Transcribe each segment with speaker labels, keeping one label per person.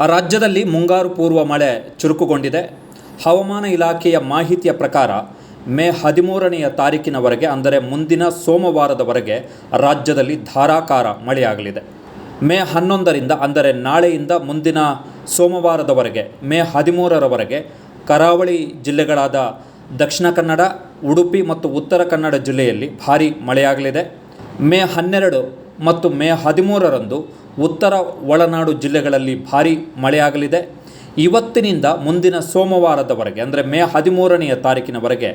Speaker 1: ರಾಜ್ಯದಲ್ಲಿ ಮುಂಗಾರು ಪೂರ್ವ ಮಳೆ ಚುರುಕುಗೊಂಡಿದೆ. ಹವಾಮಾನ ಇಲಾಖೆಯ ಮಾಹಿತಿಯ ಪ್ರಕಾರ, ಮೇ ಹದಿಮೂರನೆಯ ತಾರೀಕಿನವರೆಗೆ, ಅಂದರೆ ಮುಂದಿನ ಸೋಮವಾರದವರೆಗೆ, ರಾಜ್ಯದಲ್ಲಿ ಧಾರಾಕಾರ ಮಳೆಯಾಗಲಿದೆ. ಮೇ ಹನ್ನೊಂದರಿಂದ, ಅಂದರೆ ನಾಳೆಯಿಂದ ಮುಂದಿನ ಸೋಮವಾರದವರೆಗೆ, ಮೇ ಹದಿಮೂರರವರೆಗೆ, ಕರಾವಳಿ ಜಿಲ್ಲೆಗಳಾದ ದಕ್ಷಿಣ ಕನ್ನಡ, ಉಡುಪಿ ಮತ್ತು ಉತ್ತರ ಕನ್ನಡ ಜಿಲ್ಲೆಯಲ್ಲಿ ಭಾರೀ ಮಳೆಯಾಗಲಿದೆ. ಮೇ ಹನ್ನೆರಡು ಮತ್ತು ಮೇ ಹದಿಮೂರರಂದು ಉತ್ತರ ಒಳನಾಡು ಜಿಲ್ಲೆಗಳಲ್ಲಿ ಭಾರೀ ಮಳೆಯಾಗಲಿದೆ. ಇವತ್ತಿನಿಂದ ಮುಂದಿನ ಸೋಮವಾರದವರೆಗೆ, ಅಂದರೆ ಮೇ ಹದಿಮೂರನೆಯ ತಾರೀಕಿನವರೆಗೆ,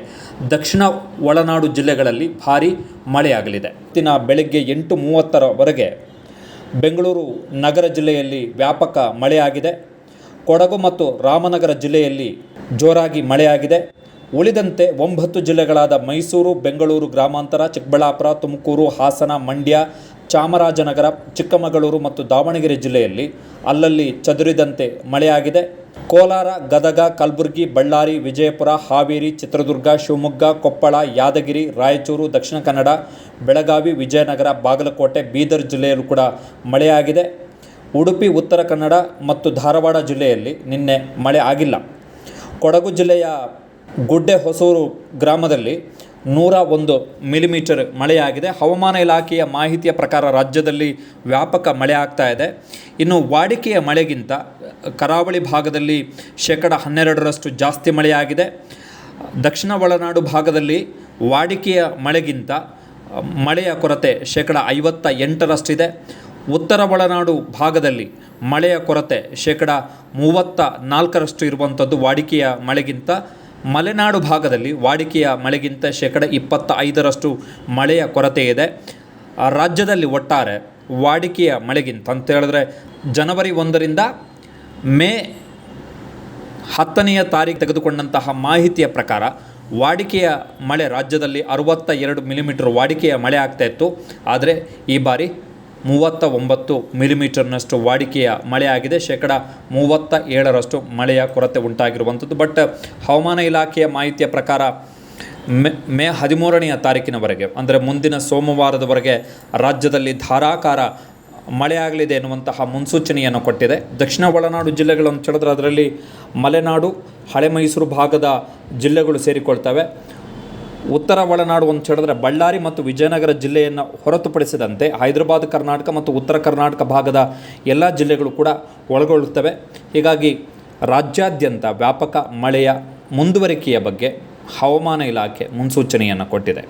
Speaker 1: ದಕ್ಷಿಣ ಒಳನಾಡು ಜಿಲ್ಲೆಗಳಲ್ಲಿ ಭಾರೀ ಮಳೆಯಾಗಲಿದೆ. ಇವತ್ತಿನ ಬೆಳಗ್ಗೆ ಎಂಟು ಮೂವತ್ತರವರೆಗೆ ಬೆಂಗಳೂರು ನಗರ ಜಿಲ್ಲೆಯಲ್ಲಿ ವ್ಯಾಪಕ ಮಳೆಯಾಗಿದೆ. ಕೊಡಗು ಮತ್ತು ರಾಮನಗರ ಜಿಲ್ಲೆಯಲ್ಲಿ ಜೋರಾಗಿ ಮಳೆಯಾಗಿದೆ. ಉಳಿದಂತೆ ಒಂಬತ್ತು ಜಿಲ್ಲೆಗಳಾದ ಮೈಸೂರು, ಬೆಂಗಳೂರು ಗ್ರಾಮಾಂತರ, ಚಿಕ್ಕಬಳ್ಳಾಪುರ, ತುಮಕೂರು, ಹಾಸನ, ಮಂಡ್ಯ ಚಾಮರಾಜನಗರ, ಚಿಕ್ಕಮಗಳೂರು ಮತ್ತು ದಾವಣಗೆರೆ ಜಿಲ್ಲೆಯಲ್ಲಿ ಅಲ್ಲಲ್ಲಿ ಚದುರಿದಂತೆ ಮಳೆಯಾಗಿದೆ. ಕೋಲಾರ, ಗದಗ, ಕಲಬುರಗಿ, ಬಳ್ಳಾರಿ, ವಿಜಯಪುರ, ಹಾವೇರಿ, ಚಿತ್ರದುರ್ಗ, ಶಿವಮೊಗ್ಗ, ಕೊಪ್ಪಳ, ಯಾದಗಿರಿ, ರಾಯಚೂರು, ದಕ್ಷಿಣ ಕನ್ನಡ, ಬೆಳಗಾವಿ, ವಿಜಯನಗರ, ಬಾಗಲಕೋಟೆ, ಬೀದರ್ ಜಿಲ್ಲೆಯಲ್ಲೂ ಕೂಡ ಮಳೆಯಾಗಿದೆ. ಉಡುಪಿ, ಉತ್ತರ ಕನ್ನಡ ಮತ್ತು ಧಾರವಾಡ ಜಿಲ್ಲೆಯಲ್ಲಿ ನಿನ್ನೆ ಮಳೆ ಆಗಿಲ್ಲ. ಕೊಡಗು ಜಿಲ್ಲೆಯ ಗುಡ್ಡೆ ಹೊಸೂರು ಗ್ರಾಮದಲ್ಲಿ ನೂರ ಒಂದು ಮಿಲಿಮೀಟರ್ ಮಳೆಯಾಗಿದೆ. ಹವಾಮಾನ ಇಲಾಖೆಯ ಮಾಹಿತಿಯ ಪ್ರಕಾರ ರಾಜ್ಯದಲ್ಲಿ ವ್ಯಾಪಕ ಮಳೆ ಆಗ್ತಾ ಇದೆ. ಇನ್ನು ವಾಡಿಕೆಯ ಮಳೆಗಿಂತ ಕರಾವಳಿ ಭಾಗದಲ್ಲಿ ಶೇಕಡ ಹನ್ನೆರಡರಷ್ಟು ಜಾಸ್ತಿ ಮಳೆಯಾಗಿದೆ. ದಕ್ಷಿಣ ಒಳನಾಡು ಭಾಗದಲ್ಲಿ ವಾಡಿಕೆಯ ಮಳೆಗಿಂತ ಮಳೆಯ ಕೊರತೆ ಶೇಕಡ ಐವತ್ತ ಎಂಟರಷ್ಟಿದೆ ಉತ್ತರ ಒಳನಾಡು ಭಾಗದಲ್ಲಿ ಮಳೆಯ ಕೊರತೆ ಶೇಕಡ ಮೂವತ್ತ ನಾಲ್ಕರಷ್ಟು ಇರುವಂಥದ್ದು ವಾಡಿಕೆಯ ಮಳೆಗಿಂತ ಮಲೆನಾಡು ಭಾಗದಲ್ಲಿ ವಾಡಿಕೆಯ ಮಳೆಗಿಂತ ಶೇಕಡ ಇಪ್ಪತ್ತ ಐದರಷ್ಟು ಮಳೆಯ ಕೊರತೆ ಇದೆ. ರಾಜ್ಯದಲ್ಲಿ ಒಟ್ಟಾರೆ ವಾಡಿಕೆಯ ಮಳೆಗಿಂತ, ಅಂತ ಹೇಳಿದ್ರೆ ಜನವರಿ ಒಂದರಿಂದ ಮೇ ಹತ್ತನೆಯ ತಾರೀಕು ತೆಗೆದುಕೊಂಡಂತಹ ಮಾಹಿತಿಯ ಪ್ರಕಾರ ವಾಡಿಕೆಯ ಮಳೆ ರಾಜ್ಯದಲ್ಲಿ ಅರುವತ್ತ ಎರಡು ಮಿಲಿಮೀಟರ್ ವಾಡಿಕೆಯ ಮಳೆ ಆಗ್ತಾ ಇತ್ತು. ಆದರೆ ಈ ಬಾರಿ ಮೂವತ್ತ ಒಂಬತ್ತು ಮಿಲಿಮೀಟರ್ನಷ್ಟು ವಾಡಿಕೆಯ ಮಳೆಯಾಗಿದೆ. ಶೇಕಡ ಮೂವತ್ತ ಏಳರಷ್ಟು ಮಳೆಯ ಕೊರತೆ ಉಂಟಾಗಿರುವಂಥದ್ದು. ಬಟ್ ಹವಾಮಾನ ಇಲಾಖೆಯ ಮಾಹಿತಿಯ ಪ್ರಕಾರ ಮೇ ಮೇ ಹದಿಮೂರನೆಯ ತಾರೀಕಿನವರೆಗೆ, ಅಂದರೆ ಮುಂದಿನ ಸೋಮವಾರದವರೆಗೆ ರಾಜ್ಯದಲ್ಲಿ ಧಾರಾಕಾರ ಮಳೆಯಾಗಲಿದೆ ಎನ್ನುವಂತಹ ಮುನ್ಸೂಚನೆಯನ್ನು ಕೊಟ್ಟಿದೆ. ದಕ್ಷಿಣ ಒಳನಾಡು ಜಿಲ್ಲೆಗಳನ್ನು ಹೇಳಿದ್ರೆ ಅದರಲ್ಲಿ ಮಲೆನಾಡು ಹಳೆ ಮೈಸೂರು ಭಾಗದ ಜಿಲ್ಲೆಗಳು ಸೇರಿಕೊಳ್ತವೆ. ಉತ್ತರ ಒಳನಾಡು ಅಂತ ಹೇಳಿದ್ರೆ ಬಳ್ಳಾರಿ ಮತ್ತು ವಿಜಯನಗರ ಜಿಲ್ಲೆಯನ್ನು ಹೊರತುಪಡಿಸಿದಂತೆ ಹೈದರಾಬಾದ್, ಕರ್ನಾಟಕ ಮತ್ತು ಉತ್ತರ ಕರ್ನಾಟಕ ಭಾಗದ ಎಲ್ಲ ಜಿಲ್ಲೆಗಳು ಕೂಡ ಒಳಗೊಳ್ಳುತ್ತವೆ. ಹೀಗಾಗಿ ರಾಜ್ಯಾದ್ಯಂತ ವ್ಯಾಪಕ ಮಳೆಯ ಮುಂದುವರಿಕೆಯ ಬಗ್ಗೆ ಹವಾಮಾನ ಇಲಾಖೆ ಮುನ್ಸೂಚನೆಯನ್ನು ಕೊಟ್ಟಿದೆ.